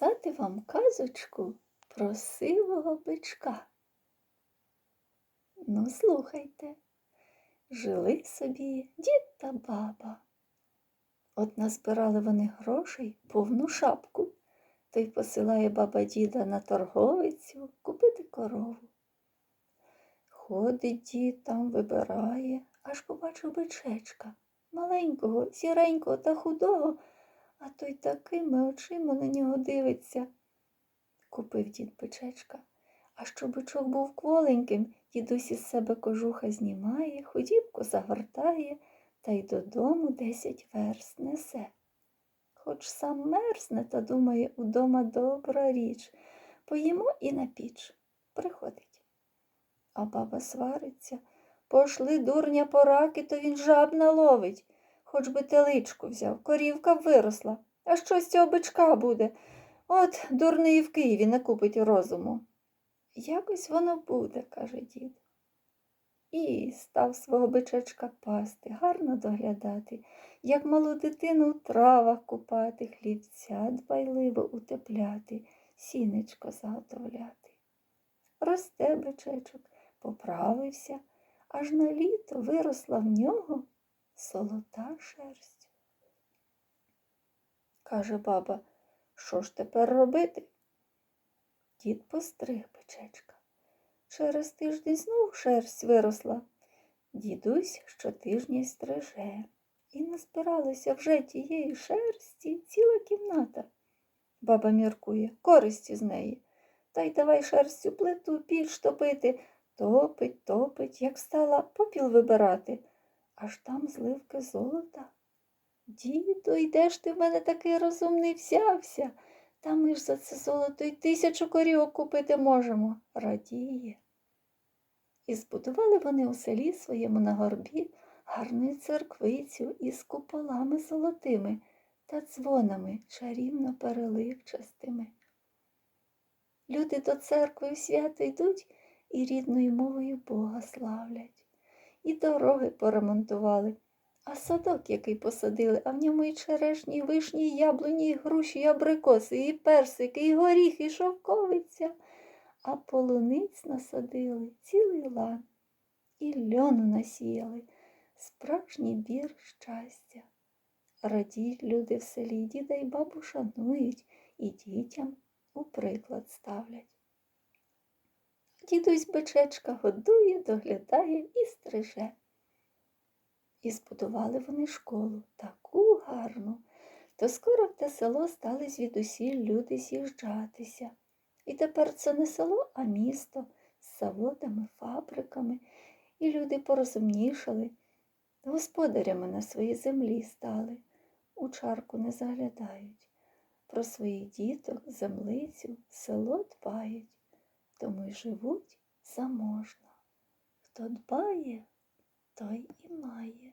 розказати вам казочку про сивого бичка. Ну, слухайте, жили собі дід та баба. От назбирали вони грошей повну шапку, то й посилає баба діда на торговицю купити корову. Ходить дід там, вибирає, аж побачив бичечка, маленького, сіренького та худого, а той такими очима на нього дивиться. Купив дід бичечка. А що бичок був кволеньким, дідусь із себе кожуха знімає, худібку загортає та й додому десять верст несе. Хоч сам мерзне та думає, удома добра річ, поїмо і на піч. Приходить. А баба свариться. Пошли дурня пораки, то він жаб наловить. Хоч би теличку взяв, корівка виросла. А що з цього бичка буде? От дурний в Києві не купить розуму. Якось воно буде, каже дід. І став свого бичечка пасти, гарно доглядати, як малу дитину у травах купати, хлібця дбайливо утепляти, сінечко заготовляти. Росте бичечок, поправився, аж на літо виросла в нього золота шерсть. Каже баба, що ж тепер робити? Дід постриг бичечка. Через тиждень знов шерсть виросла. Дідусь щотижня стриже. І назбиралося вже тієї шерсті ціла кімната. Баба міркує, користі з неї. Та й давай шерстю плиту піч топити. Топить, топить, як стала попіл вибирати. Аж там зливки золота. Діду, йдеш ти в мене такий розумний взявся. Та ми ж за це золото й тисячу корівок купити можемо, радіє. І збудували вони у селі своєму на горбі гарну церквицю із куполами золотими та дзвонами чарівно переливчастими. Люди до церкви в свято йдуть і рідною мовою Бога славлять. І дороги поремонтували, а садок, який посадили, а в ньому і черешні, і вишні, і яблуні, і груші, і абрикоси, і персики, і горіх, і шовковиця, а полуниць насадили цілий лан, і льону насіяли, справжній бір щастя. Радіють люди в селі, діда й бабу шанують, і дітям у приклад ставлять. Дідусь бичечка годує, доглядає і стриже. І збудували вони школу таку гарну, то скоро в те село стали звідусіль люди з'їжджатися. І тепер це не село, а місто з заводами, фабриками, і люди порозумнішали, господарями на своїй землі стали, у чарку не заглядають. Про своїх діток, землицю, село дбають, тому й живуть заможно. Хто дбає, той і має.